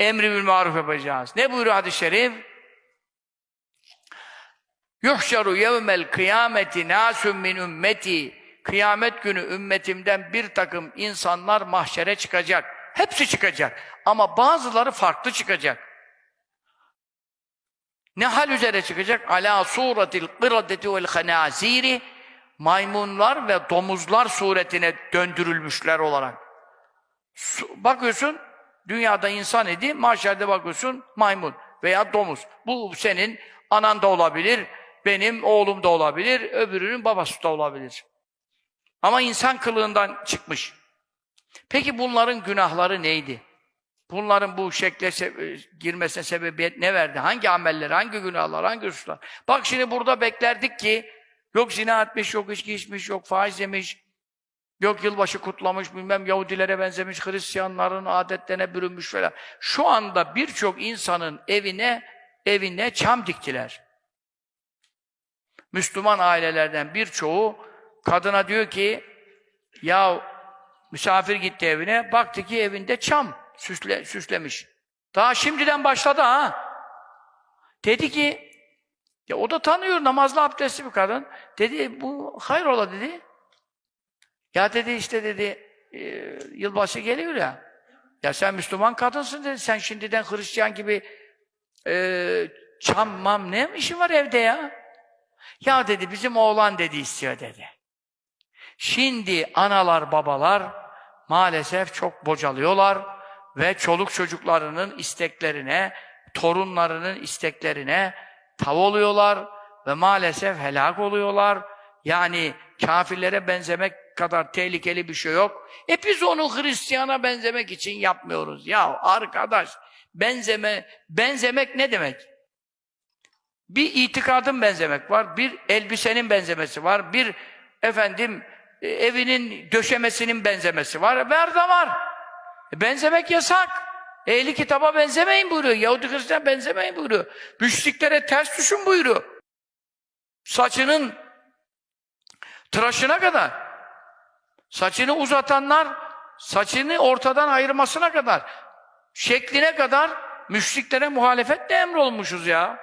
Emri bil maruf yapacağız. Ne buyuruyor hadis-i şerif? Yuhşaru yevmel kıyameti nasum min ümmeti. Kıyamet günü ümmetimden bir takım insanlar mahşere çıkacak. Hepsi çıkacak. Ama bazıları farklı çıkacak. Ne hal üzere çıkacak? Ala suratil kıradeti vel hanaziri maymunlar ve domuzlar suretine döndürülmüşler olarak. Su- Bakıyorsun dünyada insan idi, mahşerde bakıyorsun maymun veya domuz. Bu senin anan da olabilir, benim oğlum da olabilir, öbürünün babası da olabilir. Ama insan kılığından çıkmış. Peki bunların günahları neydi? Bunların bu şekle se- girmesine sebebiyet ne verdi? Hangi ameller, hangi günahlar, hangi hususlar? Bak şimdi burada beklerdik ki yok zina etmiş, yok içki içmiş, yok faiz yemiş, yok yılbaşı kutlamış, bilmem Yahudilere benzemiş, Hristiyanların adetlerine bürünmüş falan. Şu anda birçok insanın evine evine çam diktiler. Müslüman ailelerden birçoğu kadına diyor ki ya misafir gitti evine baktı ki evinde çam süsle, süslemiş. Daha şimdiden başladı ha. Dedi ki ya o da tanıyor namazlı abdestli bir kadın. Dedi bu hayrola dedi. Ya dedi işte dedi e, yılbaşı geliyor ya. Ya sen Müslüman kadınsın dedi. Sen şimdiden Hristiyan gibi e, çam mam ne işin var evde ya? Ya dedi bizim oğlan dedi istiyor dedi. Şimdi analar babalar maalesef çok bocalıyorlar ve çoluk çocuklarının isteklerine, torunlarının isteklerine tav oluyorlar ve maalesef helak oluyorlar. Yani kafirlere benzemek kadar tehlikeli bir şey yok. E biz onu Hristiyana benzemek için yapmıyoruz. Ya arkadaş benzeme benzemek ne demek? Bir itikadın benzemek var, bir elbisenin benzemesi var, bir efendim e, evinin döşemesinin benzemesi var, ver de var. E, benzemek yasak. Ehli kitaba benzemeyin buyuruyor. Yahudi Hristiyan benzemeyin buyuruyor. Müşriklere ters düşün buyuruyor. Saçının tıraşına kadar, saçını uzatanlar, saçını ortadan ayırmasına kadar, şekline kadar müşriklere muhalefetle emrolmuşuz ya.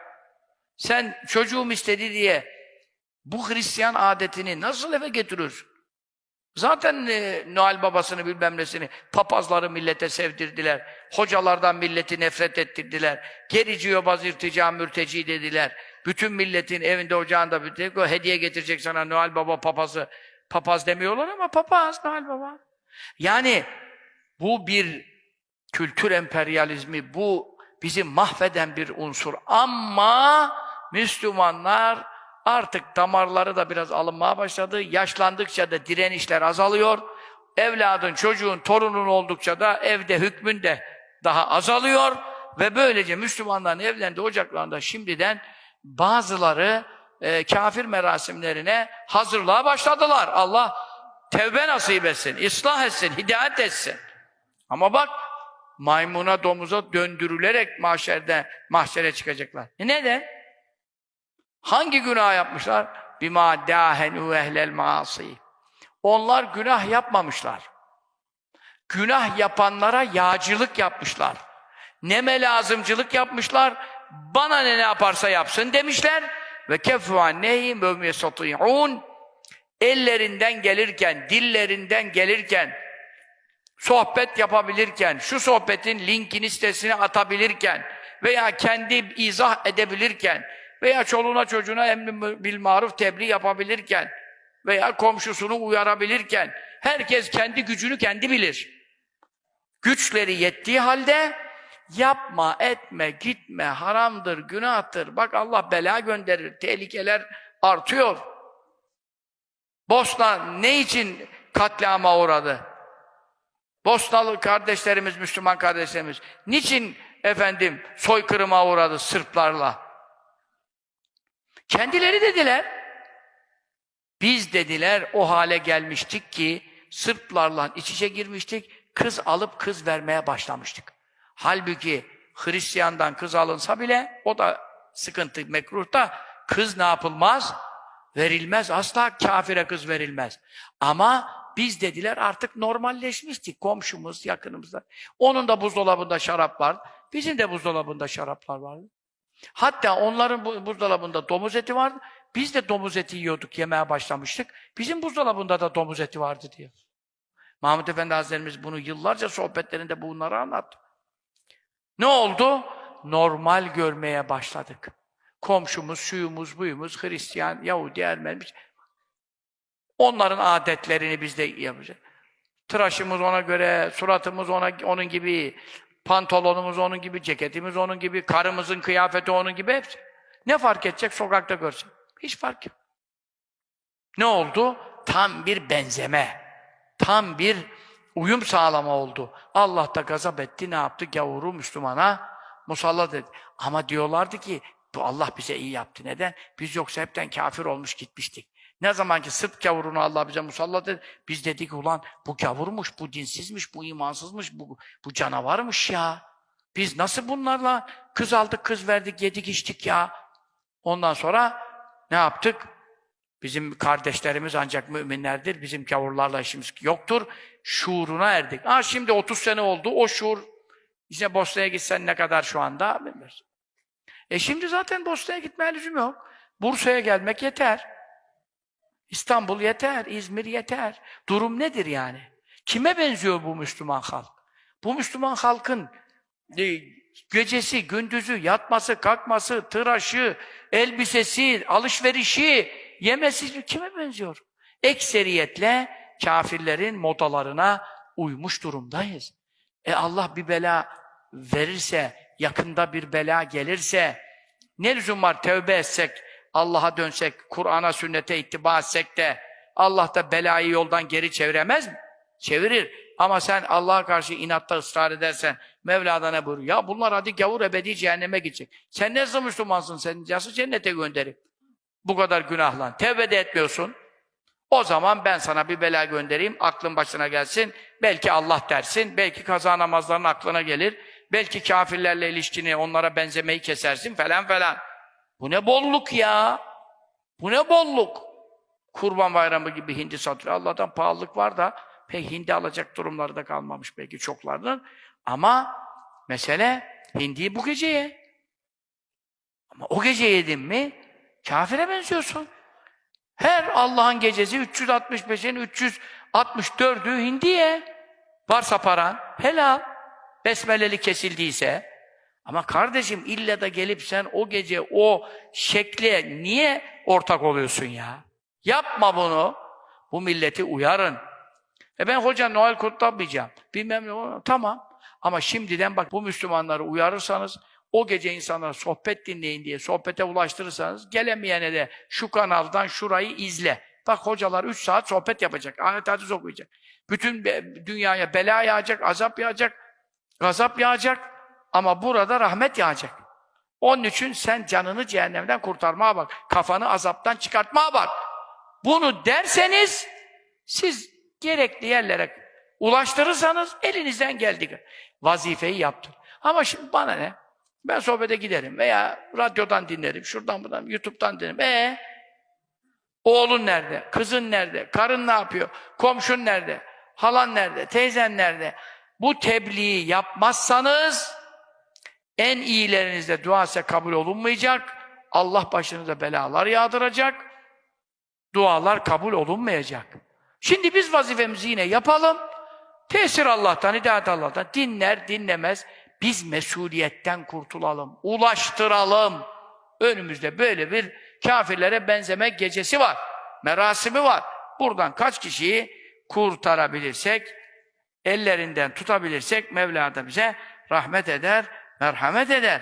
Sen çocuğum istedi diye bu Hristiyan adetini nasıl eve getiriyorsun? Zaten e, Noel babasını bilmem nesini papazları millete sevdirdiler. Hocalardan milleti nefret ettirdiler. Gerici yobaz irtica mürteci dediler. Bütün milletin evinde ocağında hediye getirecek sana Noel baba papazı. Papaz demiyorlar ama papaz Noel baba. Yani bu bir kültür emperyalizmi, bu bizi mahveden bir unsur. Ama Müslümanlar artık damarları da biraz alınmaya başladı. Yaşlandıkça da direnişler azalıyor. Evladın, çocuğun, torunun oldukça da evde hükmün de daha azalıyor. Ve böylece Müslümanların evlerinde, ocaklarında şimdiden bazıları e, kafir merasimlerine hazırlığa başladılar. Allah tevbe nasip etsin, ıslah etsin, hidayet etsin. Ama bak maymuna domuza döndürülerek mahşerde mahşere çıkacaklar. E neden? Hangi günah yapmışlar? Bima dahenu ehlel maasi. Onlar günah yapmamışlar. Günah yapanlara yağcılık yapmışlar. Neme lazımcılık yapmışlar. Bana ne ne yaparsa yapsın demişler. Ve kefu annehim ve yestati'un. Ellerinden gelirken, dillerinden gelirken, sohbet yapabilirken, şu sohbetin linkini sitesine atabilirken veya kendi izah edebilirken veya çoluğuna çocuğuna emri bil maruf tebliğ yapabilirken veya komşusunu uyarabilirken herkes kendi gücünü kendi bilir. Güçleri yettiği halde yapma, etme, gitme, haramdır, günahtır. Bak Allah bela gönderir, tehlikeler artıyor. Bosna ne için katliama uğradı? Bosnalı kardeşlerimiz, Müslüman kardeşlerimiz niçin efendim soykırıma uğradı Sırplarla? Kendileri dediler. Biz dediler o hale gelmiştik ki Sırplarla iç içe girmiştik. Kız alıp kız vermeye başlamıştık. Halbuki Hristiyandan kız alınsa bile o da sıkıntı mekruhta kız ne yapılmaz? Verilmez. Asla kafire kız verilmez. Ama biz dediler artık normalleşmiştik. Komşumuz, yakınımızda. Onun da buzdolabında şarap var. Bizim de buzdolabında şaraplar vardı. Hatta onların bu- buzdolabında domuz eti vardı. Biz de domuz eti yiyorduk, yemeye başlamıştık. Bizim buzdolabında da domuz eti vardı diye. Mahmud Efendi Hazretlerimiz bunu yıllarca sohbetlerinde bunları anlattı. Ne oldu? Normal görmeye başladık. Komşumuz, şuyumuz, buyumuz, Hristiyan, Yahudi, Ermeni. Onların adetlerini biz de yapacağız. Tıraşımız ona göre, suratımız ona onun gibi, pantolonumuz onun gibi, ceketimiz onun gibi, karımızın kıyafeti onun gibi hepsi. Ne fark edecek sokakta görsek? Hiç fark yok. Ne oldu? Tam bir benzeme. Tam bir uyum sağlama oldu. Allah da gazap etti. Ne yaptı? Gavuru Müslümana musallat etti. Ama diyorlardı ki bu Allah bize iyi yaptı. Neden? Biz yoksa hepten kafir olmuş gitmiştik. Ne zaman ki Sırp gavurunu Allah bize musallat etti. Biz dedik ulan bu gavurmuş, bu dinsizmiş, bu imansızmış, bu, bu canavarmış ya. Biz nasıl bunlarla kız aldık, kız verdik, yedik, içtik ya. Ondan sonra ne yaptık? Bizim kardeşlerimiz ancak müminlerdir. Bizim gavurlarla işimiz yoktur. Şuuruna erdik. Ha şimdi 30 sene oldu. O şuur işte Bosna'ya gitsen ne kadar şu anda bilmiyoruz. E şimdi zaten Bosna'ya gitmeye lüzum yok. Bursa'ya gelmek yeter. İstanbul yeter, İzmir yeter. Durum nedir yani? Kime benziyor bu Müslüman halk? Bu Müslüman halkın e, gecesi, gündüzü, yatması, kalkması, tıraşı, elbisesi, alışverişi, yemesi kime benziyor? Ekseriyetle kafirlerin modalarına uymuş durumdayız. E Allah bir bela verirse, yakında bir bela gelirse, ne lüzum var tövbe etsek, Allah'a dönsek, Kur'an'a, sünnete ittiba etsek de Allah da belayı yoldan geri çeviremez mi? Çevirir. Ama sen Allah'a karşı inatta ısrar edersen Mevla'da ne buyuruyor? Ya bunlar hadi gavur ebedi cehenneme gidecek. Sen nasıl Müslümansın? Sen nasıl cennete gönderip? Bu kadar günahlan. Tevbe de etmiyorsun. O zaman ben sana bir bela göndereyim, aklın başına gelsin. Belki Allah dersin, belki kaza namazların aklına gelir. Belki kafirlerle ilişkini, onlara benzemeyi kesersin falan falan. Bu ne bolluk ya! Bu ne bolluk! Kurban bayramı gibi hindi satıyor. Allah'tan pahalılık var da pek hindi alacak durumları da kalmamış belki çoklarının. Ama mesele hindiyi bu gece ye. Ama o gece yedin mi kafire benziyorsun. Her Allah'ın gecesi 365'in 364'ü hindiye. Varsa paran helal. Besmeleli kesildiyse. Ama kardeşim illa da gelip sen o gece o şekle niye ortak oluyorsun ya? Yapma bunu. Bu milleti uyarın. E ben hoca Noel kutlamayacağım. Bilmem ne. Tamam. Ama şimdiden bak bu Müslümanları uyarırsanız o gece insanlara sohbet dinleyin diye sohbete ulaştırırsanız gelemeyene de şu kanaldan şurayı izle. Bak hocalar 3 saat sohbet yapacak. Ayet hadis okuyacak. Bütün dünyaya bela yağacak, azap yağacak, gazap yağacak ama burada rahmet yağacak. Onun için sen canını cehennemden kurtarmaya bak. Kafanı azaptan çıkartmaya bak. Bunu derseniz siz gerekli yerlere ulaştırırsanız elinizden geldiği vazifeyi yaptın. Ama şimdi bana ne? Ben sohbete giderim veya radyodan dinlerim, şuradan buradan, YouTube'dan dinlerim. E oğlun nerede? Kızın nerede? Karın ne yapıyor? Komşun nerede? Halan nerede? Teyzen nerede? Bu tebliği yapmazsanız en iyilerinizde dua kabul olunmayacak. Allah başınıza belalar yağdıracak. Dualar kabul olunmayacak. Şimdi biz vazifemizi yine yapalım. Tesir Allah'tan, hidayet Allah'tan. Dinler, dinlemez. Biz mesuliyetten kurtulalım. Ulaştıralım. Önümüzde böyle bir kafirlere benzeme gecesi var. Merasimi var. Buradan kaç kişiyi kurtarabilirsek, ellerinden tutabilirsek Mevla da bize rahmet eder, merhamet eder.